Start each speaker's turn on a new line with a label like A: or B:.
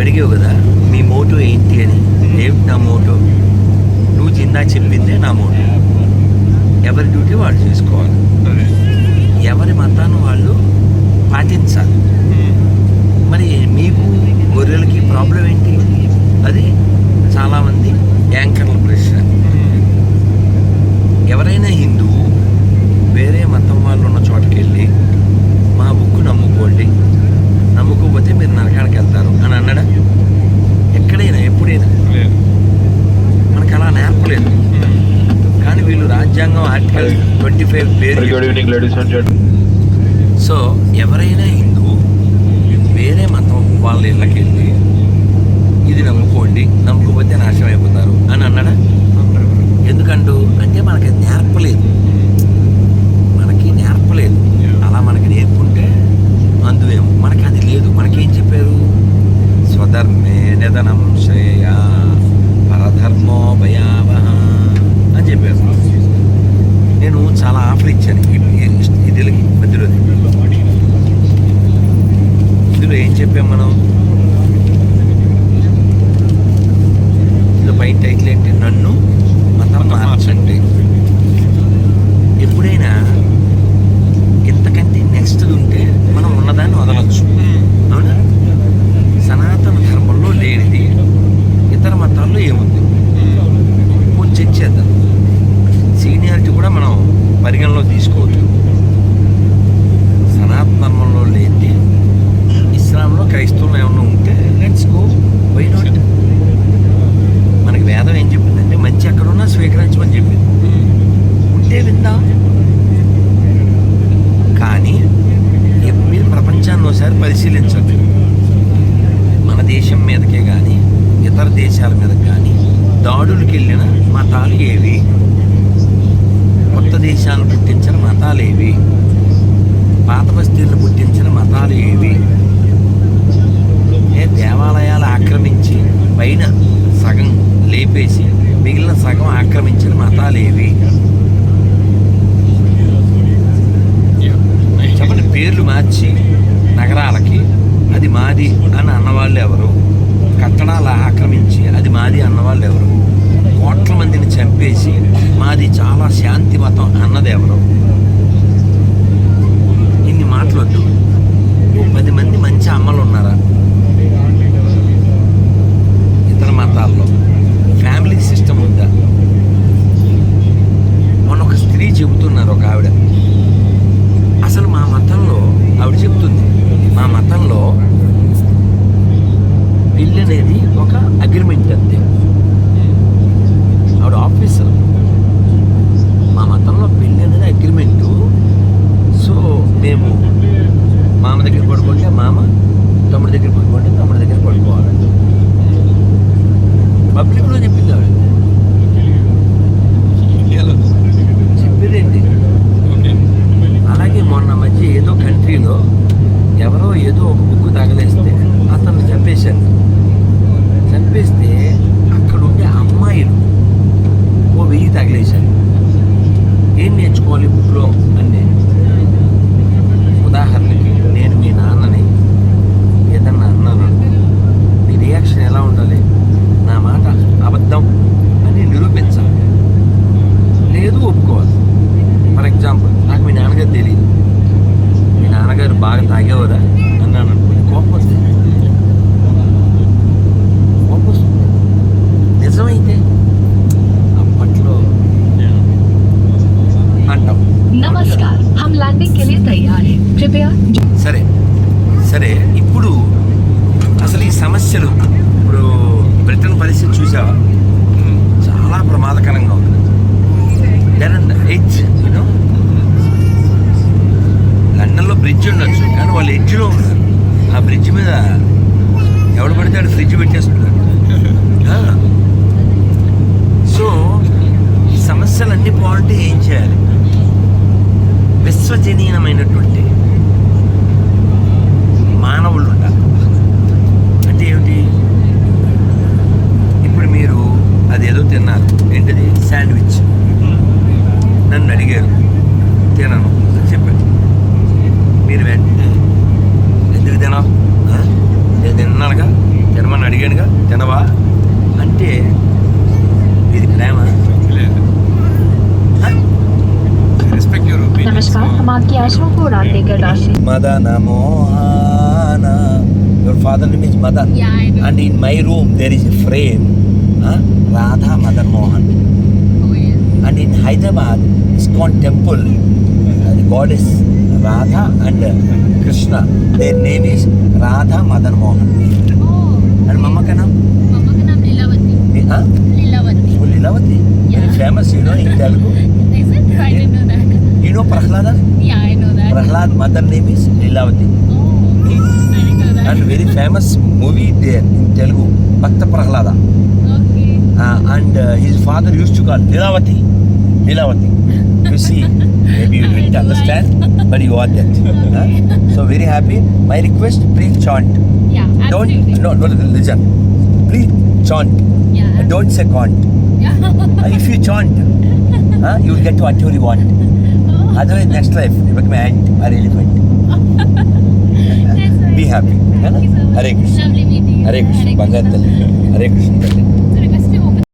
A: అడిగావు కదా మీ మోటో ఏంటి అని? ఏమిటి నా మోటో? నువ్వు చిన్నా చెప్పిందే నా మోటో. ఎవరి డ్యూటీ వాళ్ళు చేసుకోవాలి. ఎవరి మతాన్ని వాళ్ళు పాటించాలి. మరి మీకు గొర్రెలకి ప్రాబ్లం ఏంటి? అది చాలామంది యాంకర్లు ప్రశ్న ఎవరైనా హిందువు వేరే మతం వాళ్ళు ఉన్న చోటకి వెళ్ళి మా బుక్ నమ్ముకోండి నమ్ముకోకపోతే మీరు నరకానికి వెళ్తారు అని అన్నాడా ఎక్కడైనా ఎప్పుడైనా
B: లేదు
A: మనకు అలా నేర్పలేదు కానీ వీళ్ళు రాజ్యాంగం ఆర్టికల్ ట్వంటీ ఫైవ్ పేరు
C: good evening ladies and gent
A: so ఎవరైనా హిందువు వేరే మతం వాళ్ళ ఇళ్ళకి వెళ్ళి ఇది నమ్ముకోండి నమ్ముకోకపోతే నాశనం అయిపోతారు అని అన్నాడా? ఎందుకంటూ? అంటే మనకి నేర్పలేదు మనకి నేర్పలేదు అలా మనకి నేర్పుంటే అందువేమో. మనకి అది లేదు. మనకేం చెప్పారు? స్వధర్మే నిధనం శ్రేయ పరధర్మో భయావహ అని చెప్పారు. నేను చాలా ఆఫర్ ఇచ్చాను ఈ- మధ్యలో ఇందులో ఏం చెప్పాం మనం? పరిశీలించండి. మన దేశం మీదకే కానీ ఇతర దేశాల మీద కానీ దాడులకు వెళ్ళిన మతాలు ఏవి? కొత్త దేశాలను పుట్టించిన మతాలు ఏవి? పాత బస్తీలను పుట్టించిన మతాలు ఏవి? ఏ దేవాలయాలు ఆక్రమించి పైన సగం లేపేసి మిగిలిన సగం ఆక్రమించిన మతాలు ఏవి? చెప్పండి పేర్లు మార్చి. నగరాలకి అది మాది అని అన్నవాళ్ళు ఎవరు? కట్టడాలు ఆక్రమించి అది మాది అన్నవాళ్ళు ఎవరు? కోట్ల మందిని చంపేసి మాది చాలా శాంతి మతం అన్నది ఎవరు? ఇన్ని మాటలొద్దు పది మంది మంచి అమ్మలు ఉన్నారా ఇతర మతాల్లో ఫ్యామిలీ సిస్టమ్ ఉందా మొన్న ఒక స్త్రీ చెబుతున్నారు ఒక ఆవిడ అసలు మా మతంలో ఆవిడ చెప్తుంది మా మతంలో పెళ్ళి అనేది ఒక అగ్రిమెంట్ అంతే ఆవిడ ఆఫీసర్ మా మతంలో పెళ్ళి అనేది అగ్రిమెంటు సో మేము మామ దగ్గర పడుకుంటే మామ తమ్ముడి దగ్గర పడుకుంటే తమ్ముడి దగ్గర పడుకోవాలి. పబ్లిక్లో చెప్పింది ఆవిడ
B: ఓకే.
A: అలాగే మొన్న మధ్య ఏదో కంట్రీలో ఎవరో ఏదో ఒక బుక్ తగలేస్తే అతన్ని చంపేశారు. చంపేస్తే అక్కడ ఉండే అమ్మాయిలు ఓ వెయ్యి తగిలేశారు. ఏం నేర్చుకోవాలి బుక్లో అని ఉదాహరణకి నేను మీ నాన్నని ఏదన్నా అన్నాను మీ రియాక్షన్ ఎలా ఉండాలి నా మాట అబద్ధం అని నిరూపించాలి లేదు ఒప్పుకోవాలి ఫర్ ఎగ్జాంపుల్ నాకు మీ నాన్నగారు తెలియదు మీ నాన్నగారు బాగా తాగేవరా? అన్నాను అనుకోండి కోపం వస్తుంది కోపం వస్తుంది నిజమైతే? అప్పట్లో అంటాం.
D: నమస్కార్. హమ్ ల్యాండింగ్ కే లియే తయార్
A: సరే. సరే ఇప్పుడు అసలు ఈ సమస్యలు ఇప్పుడు బ్రిటన్ పరిస్థితి చూసావా? చాలా ప్రమాదకరంగా ఆడు ఫ్రిడ్జ్ పెట్టేస్తున్నారు సో సమస్యలన్నీ పోవాలంటే ఏం చేయాలి? విశ్వజనీయమైనటువంటి మానవులు ఉండాలి అంటే ఏమిటి? ఇప్పుడు మీరు అదేదో తిన్నారు. ఏంటిది? శాండ్విచ్. నన్ను అడిగారు. తినను. అని చెప్పాను మీరు వెంటనే. ఎందుకు తినవు? నేను తిన్నానుగా. అడిగాడుగా తినవా? అంటే ఇది ప్రేమ.
D: Radha
A: Madan Mohan. And in Hyderabad ISKCON
C: temple goddess Radha
A: and Krishna their name is Radha Madan Mohan
C: Oh. Oh.
A: Very
C: Yeah.
A: famous, you know, in Telugu.
C: Is it? I didn't know that.
A: You know Prahlada?
C: Yeah, I know that.
A: Prahlad mother name is Lilavati.
C: Oh, I didn't know that.
A: And very famous movie there in Telugu, Bhakta Prahlada.
C: Okay.
A: And his father used to call Lilavati. Lilavati. You see, maybe you didn't understand, but you are that. Huh? So very happy. My request, please chant.
C: Yeah,
A: Don't
C: absolutely.
A: no no listen. Please chant.
C: Yeah.
A: Don't say can't.
C: Yeah.
A: If you chant, huh, you will get whatever you want.
C: Oh,
A: Otherwise, next life you become an ant or elephant. Be happy.
C: Thank you so much.
A: Hare Krishna.
C: Lovely meeting you.
A: Hare Krishna. Bangar Talli. Hare Krishna.